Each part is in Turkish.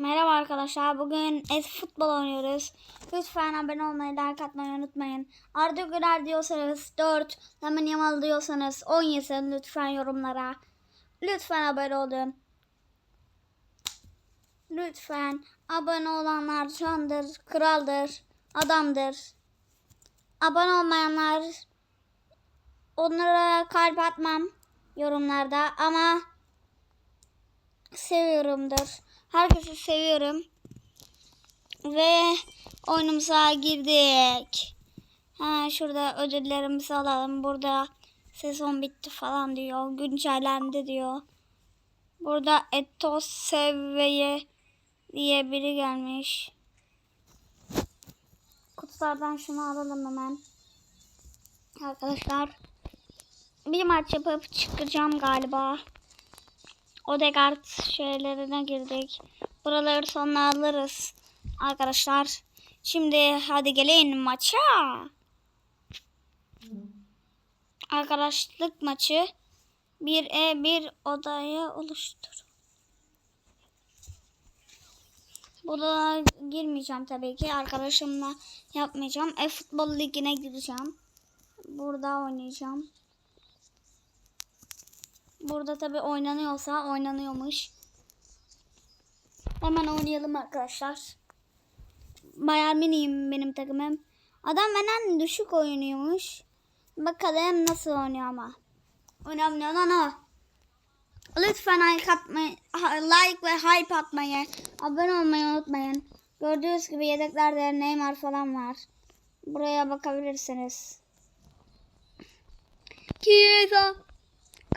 Merhaba arkadaşlar. Bugün es futbol oynuyoruz. Lütfen abone olmayı, like atmayı unutmayın. Arda Güler diyorsanız 4, Lamin Yamal diyorsanız 10 yazın lütfen yorumlara. Lütfen abone olun. Lütfen abone olanlar candır, kraldır, adamdır. Abone olmayanlar onlara kalp atmam yorumlarda ama seviyorumdur. Herkesi seviyorum. Ve oyunumuza girdik. Ha, şurada ödüllerimizi alalım. Burada sezon bitti falan diyor. Güncellendi diyor. Burada Etos Seviye diye biri gelmiş. Kutulardan şunu alalım hemen. Arkadaşlar bir maç yapıp çıkacağım galiba. Odegaard şeylerine girdik. Buraları sonra alırız arkadaşlar. Şimdi hadi gelin maça. Arkadaşlık maçı. Bir e bir odaya oluştur. Burada girmeyeceğim tabii ki. Arkadaşımla yapmayacağım. E-futbol ligine gireceğim. Burada oynayacağım. Burada tabi oynanıyorsa oynanıyormuş. Hemen oynayalım arkadaşlar. Bayern Münih'im benim takımım. Adam benden düşük oynuyormuş. Bakalım nasıl oynuyor ama. Önemli olan o. Lütfen like atmayı, like ve hype atmayı, abone olmayı unutmayın. Gördüğünüz gibi yedeklerde Neymar falan var. Buraya bakabilirsiniz. Chiesa.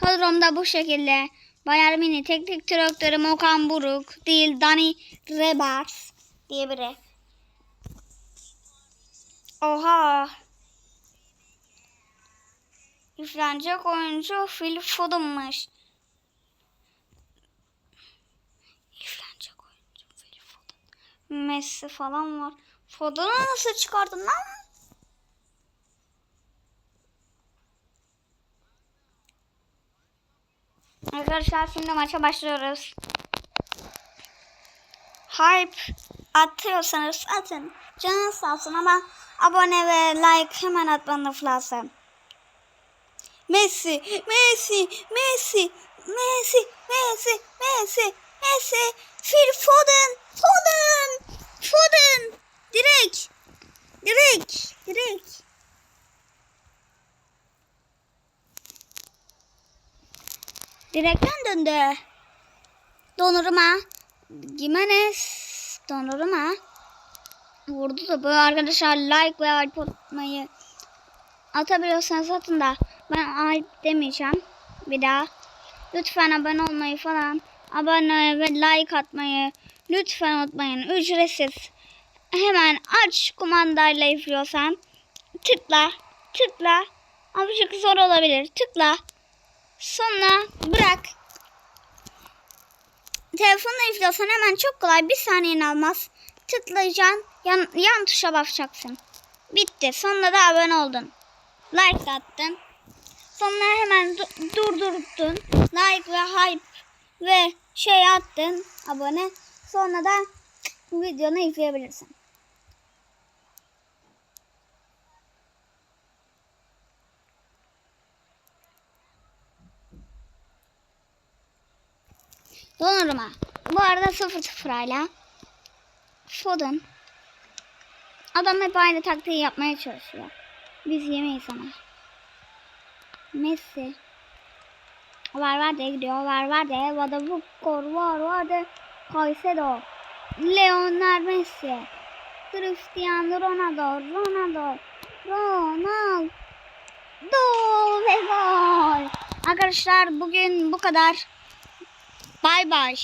Kadromda bu şekilde. Bayern Münih teknik direktörüm Okan Buruk değil Dani Rebars diye biri. Oha. Üflenecek oyuncu Phil Foden'mış. Üflenecek oyuncu Phil Foden. Messi falan var. Foden'ı nasıl çıkardın lan? Arkadaşlar şimdi maça başlıyoruz. Hype atıyorsanız atın. Canınız sağ olsun ama abone ve like hemen atmanız lazım. Messi, Messi, Messi, Messi, Messi, Messi, Messi, Phil Foden, Foden, Foden, Direkten döndü. Donnarumma. Gimenez. Donnarumma. Vurdu da bu arkadaşlar like ve hype atmayı atabiliyorsanız atın da ben hype demeyeceğim bir daha. Lütfen abone olmayı falan abone ve like atmayı lütfen unutmayın. Ücretsiz. Hemen aç kumandayla izliyorsan tıkla tıkla. Azıcık zor olabilir. Tıkla. Sonra bırak. Telefonla izliyorsan hemen çok kolay bir saniyeni almaz. Tıklayacaksın yan, yan tuşa basacaksın. Bitti. Sonra da abone oldun. Like attın. Sonra hemen du- durdurdun. Like ve hype ve şey attın abone. Sonra da videonu izleyebilirsin. Donnarumma. Bu arada 0-0 hala. Foden. Adam hep aynı taktiği yapmaya çalışıyor. Biz yemeyiz ama. Messi. Var var de gidiyor. Var var de. Vada Vukor. Var var de. Caicedo. Leonel Messi. Cristiano Ronaldo. Ronaldo. Ronaldo. Ve gol. Arkadaşlar bugün bu kadar. Bay bay.